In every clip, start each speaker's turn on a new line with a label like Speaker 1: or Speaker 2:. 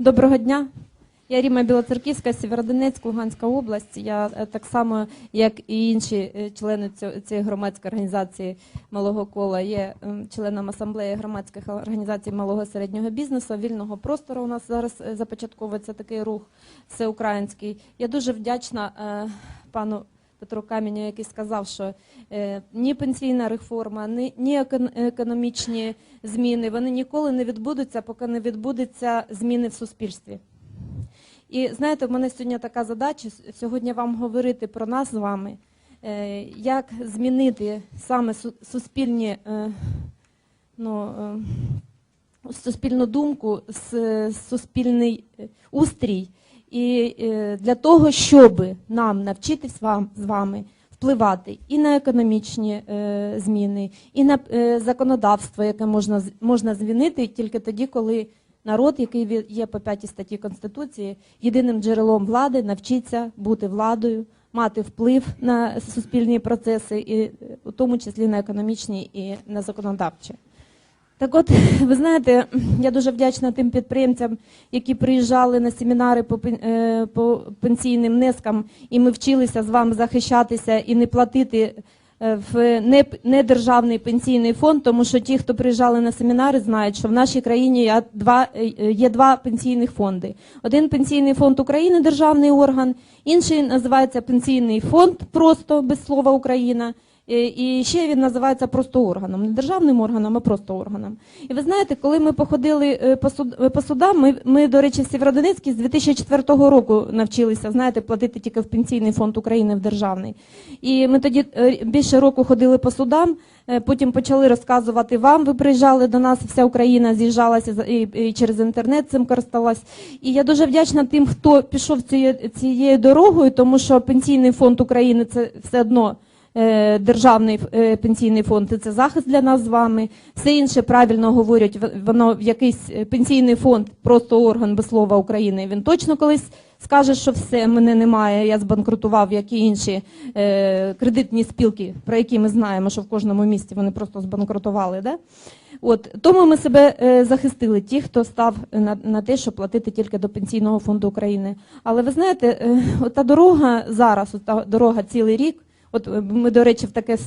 Speaker 1: Доброго дня. Я Ріма Білоцерківська, Сєвєродонецьк, Луганська область. Я е, так само, як і інші е, члени цієї громадської організації малого кола, є членом асамблеї громадських організацій малого середнього бізнесу, вільного простору. У нас зараз е, започатковується такий рух всеукраїнський. Я дуже вдячна пану. Петру Каменю, який сказав, що е, ні пенсійна реформа, ні, ні економічні зміни вони ніколи не відбудуться, поки не відбудуться зміни в суспільстві. І знаєте, в мене сьогодні така задача сьогодні вам говорити про нас з вами, е, як змінити саме су- суспільні, е, ну, суспільну думку, суспільний устрій. І е, для того, щоб нам навчитись вам з вами впливати і на економічні е, зміни, і на е, законодавство, яке можна можна змінити тільки тоді, коли народ, який є по п'ятій статті Конституції, єдиним джерелом влади, навчиться бути владою, мати вплив на суспільні процеси, і у тому числі на економічні і на законодавчі. Так от, ви знаєте, я дуже вдячна тим підприємцям, які приїжджали на семінари по, е, пенсійним внескам, і ми вчилися з вами захищатися і не платити е, в не- недержавний пенсійний фонд, тому що ті, хто приїжджали на семінари, знають, що в нашій країні е, є два пенсійних фонди. Один пенсійний фонд України, державний орган, інший називається пенсійний фонд, просто без слова Україна. Е, І ще він називається просто органом, не державним органом, а просто органом. І ви знаєте, коли ми походили е, по, суд, е, по судам, ми, ми, до речі, в Сєвєродонецьку з 2004 року навчилися, знаєте, платити тільки в Пенсійний фонд України в державний. І ми тоді більше року ходили по судам, потім почали розказувати вам. Ви приїжджали до нас, вся Україна з'їжджалася і, через інтернет цим користалась. І я дуже вдячна тим, хто пішов цією, цією дорогою, тому що Пенсійний фонд України це все одно державний е, пенсійний фонд і це захист для нас з вами. Все інше правильно говорять, воно в якийсь е, пенсійний фонд, просто орган без слова України. Він точно колись скаже, що все мене немає. Я збанкрутував, як і інші е, кредитні спілки, про які ми знаємо, що в кожному місті вони просто збанкрутували. Да? От тому ми себе е, захистили, ті, хто став на, на те, щоб платити тільки до пенсійного фонду України. Але ви знаєте, е, ота дорога зараз, ота дорога цілий рік. От е, ми, до речі, в таке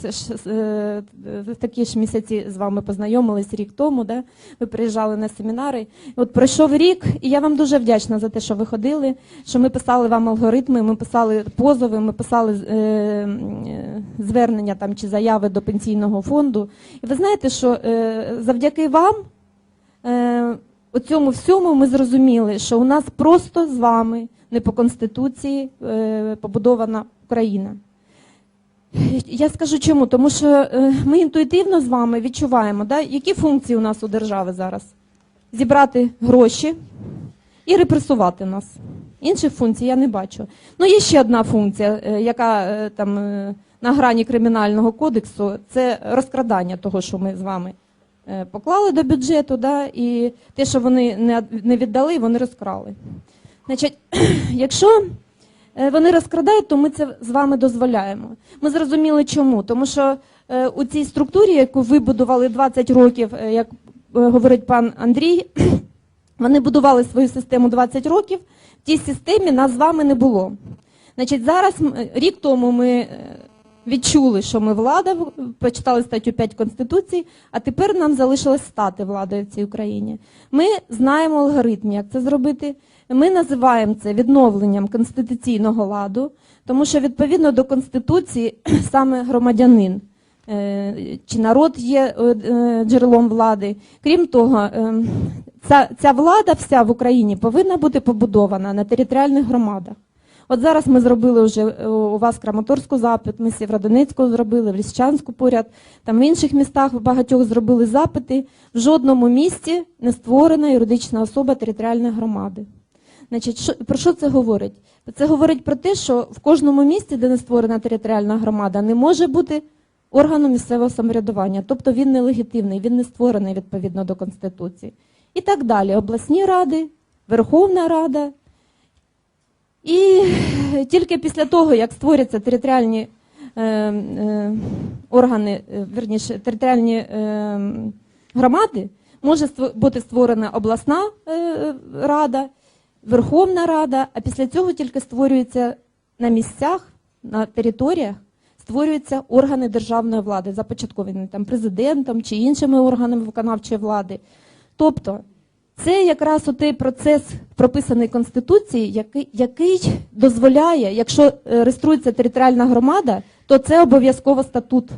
Speaker 1: е, в такі ж місяці з вами познайомились рік тому. Да? Ви приїжджали на семінари. От пройшов рік, і я вам дуже вдячна за те, що ви ходили, що ми писали вам алгоритми, ми писали позови, ми писали е, е, звернення там чи заяви до пенсійного фонду. І ви знаєте, що е, завдяки вам. Е, у цьому всьому ми зрозуміли, що у нас просто з вами не по конституції побудована Україна. Я скажу чому, тому що е, ми інтуїтивно з вами відчуваємо, да, які функції у нас у держави зараз: зібрати гроші і репресувати нас. Інших функцій я не бачу. Ну, є ще одна функція, е, яка е, там на грані кримінального кодексу, це розкрадання того, що ми з вами поклали до бюджету, да, і те, що вони не, віддали, вони розкрали. Значить, якщо вони розкрадають, то ми це з вами дозволяємо. Ми зрозуміли чому. Тому що е, у цій структурі, яку ви будували 20 років, е, як е, говорить пан Андрій, вони будували свою систему 20 років. В тій системі нас з вами не було. Значить, зараз рік тому ми е, відчули, що ми влада, почитали статтю 5 Конституції, а тепер нам залишилось стати владою в цій Україні. Ми знаємо алгоритм, як це зробити. Ми називаємо це відновленням конституційного ладу, тому що відповідно до Конституції саме громадянин е, чи народ є е, е, джерелом влади. Крім того, ця, ця влада вся в Україні повинна бути побудована на територіальних громадах. От зараз ми зробили вже е, у вас Краматорську запит, ми Сєвродонецьку зробили, в Ліщанську поряд, там в інших містах в багатьох зробили запити. В жодному місті не створена юридична особа територіальної громади. Значить, що, про що це говорить? Це говорить про те, що в кожному місті, де не створена територіальна громада, не може бути органу місцевого самоврядування. Тобто він нелегітимний, він не створений відповідно до Конституції. І так далі. Обласні ради, Верховна Рада. І тільки після того, як створяться територіальні е, е, органи, е, верніше, територіальні е, громади, може бути створена обласна е, рада Верховна Рада, а після цього тільки створюється на місцях, на територіях, створюються органи державної влади, започатковані там президентом чи іншими органами виконавчої влади. Тобто, це якраз той процес, прописаний Конституцією, який, який дозволяє, якщо е, реєструється територіальна громада, то це обов'язково статут.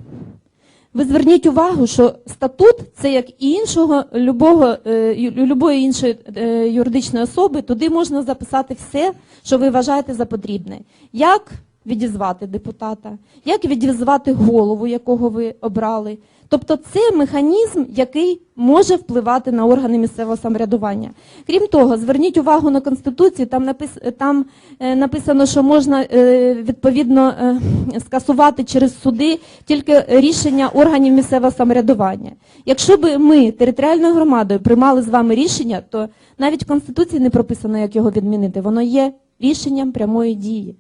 Speaker 1: Ви зверніть увагу, що статут це як і іншого любого, е, любої іншої е, юридичної особи, туди можна записати все, що ви вважаєте за потрібне. Як відізвати депутата, як відізвати голову, якого ви обрали. Тобто це механізм, який може впливати на органи місцевого самоврядування. Крім того, зверніть увагу на Конституцію, там, напис, там е, написано, що можна е, відповідно е, скасувати через суди тільки рішення органів місцевого самоврядування. Якщо б ми територіальною громадою приймали з вами рішення, то навіть в Конституції не прописано, як його відмінити. Воно є рішенням прямої дії.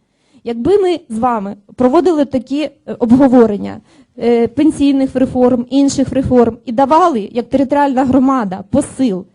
Speaker 1: Якби ми з вами проводили такі е, обговорення е, пенсійних реформ, інших реформ і давали, як територіальна громада, посил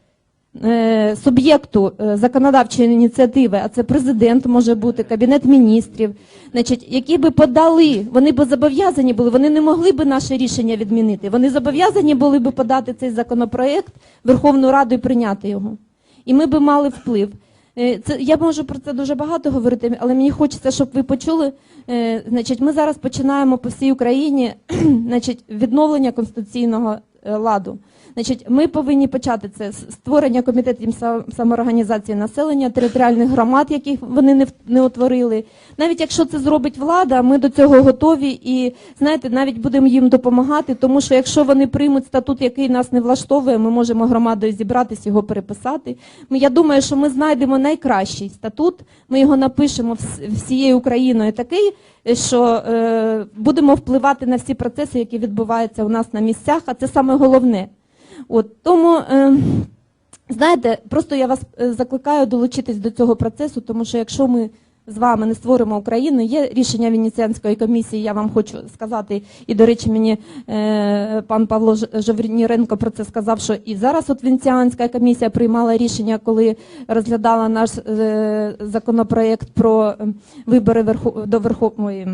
Speaker 1: е, суб'єкту законодавчої ініціативи, а це президент може бути, кабінет міністрів, значить, які би подали, вони б зобов'язані були, вони не могли би наше рішення відмінити. Вони зобов'язані були б подати цей законопроект Верховну Раду і прийняти його. І ми би мали вплив. Е, Це я можу про це дуже багато говорити, але мені хочеться, щоб ви почули. Е, Значить, ми зараз починаємо по всій Україні значить, відновлення конституційного ладу. Значить, ми повинні почати це створення комітетів самоорганізації населення, територіальних громад, яких вони не, не утворили. Навіть якщо це зробить влада, ми до цього готові і знаєте, навіть будемо їм допомагати, тому що якщо вони приймуть статут, який нас не влаштовує, ми можемо громадою зібратись, його переписати. Я думаю, що ми знайдемо найкращий статут, ми його напишемо всією Україною такий, е, що е, будемо впливати на всі процеси, які відбуваються у нас на місцях, а це саме головне. От тому. Е, Знаєте, просто я вас е, закликаю долучитись до цього процесу, тому що якщо ми з вами не створимо Україну, є рішення Венеціанської комісії, я вам хочу сказати, і до речі, мені е, пан Павло Ж- Жаврініренко про це сказав, що і зараз от Венеціанська комісія приймала рішення, коли розглядала наш е, законопроект про вибори верху, до Верхов... ой,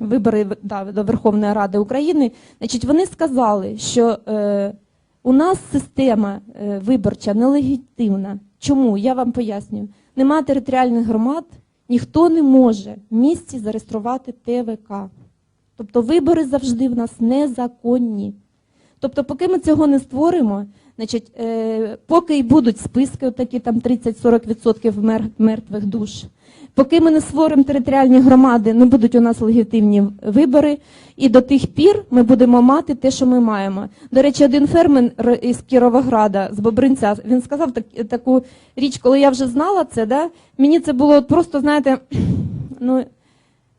Speaker 1: вибори да, до Верховної Ради України. Значить, вони сказали, що е, у нас система е, виборча нелегітимна. Чому? Я вам пояснюю. Нема територіальних громад, ніхто не може в місті зареєструвати ТВК. Тобто вибори завжди в нас незаконні. Тобто, поки ми цього не створимо, значить, е, поки й будуть списки, такі там 30-40% мер- мертвих душ, поки ми не створимо територіальні громади, не будуть у нас легітимні вибори, і до тих пір ми будемо мати те, що ми маємо. До речі, один фермер із Кіровограда, з Бобринця, він сказав так, таку річ, коли я вже знала це, да, мені це було просто, знаєте, ну.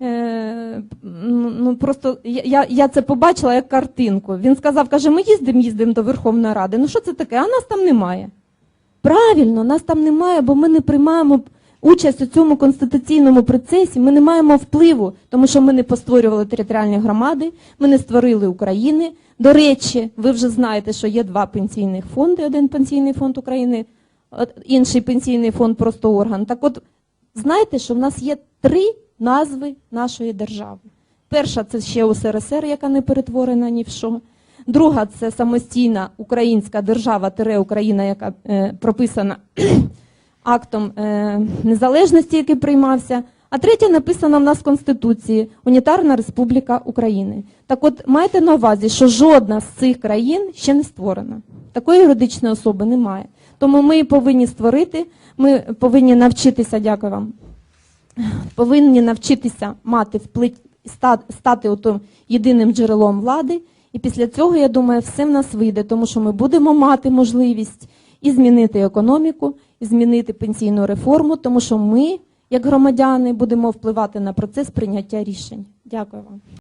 Speaker 1: Е, ну ну, просто я, я, це побачила як картинку. Він сказав, каже, ми їздимо, їздимо до Верховної Ради. Ну що це таке? А нас там немає. Правильно, нас там немає, бо ми не приймаємо участь у цьому конституційному процесі, ми не маємо впливу, тому що ми не постворювали територіальні громади, ми не створили України. До речі, ви вже знаєте, що є два пенсійних фонди: один пенсійний фонд України, інший пенсійний фонд просто орган. Так от, знаєте, що в нас є три назви нашої держави. Перша це ще УСРСР, яка не перетворена ні в що. Друга це самостійна українська держава тире Україна, яка е, прописана актом е, незалежності, який приймався. А третя написана в нас в Конституції Унітарна Республіка України. Так от майте на увазі, що жодна з цих країн ще не створена. Такої юридичної особи немає. Тому ми повинні створити, ми повинні навчитися, дякую вам, повинні навчитися мати вплив, стати отим єдиним джерелом влади. І після цього, я думаю, все в нас вийде, тому що ми будемо мати можливість і змінити економіку, і змінити пенсійну реформу, тому що ми, як громадяни, будемо впливати на процес прийняття рішень. Дякую вам.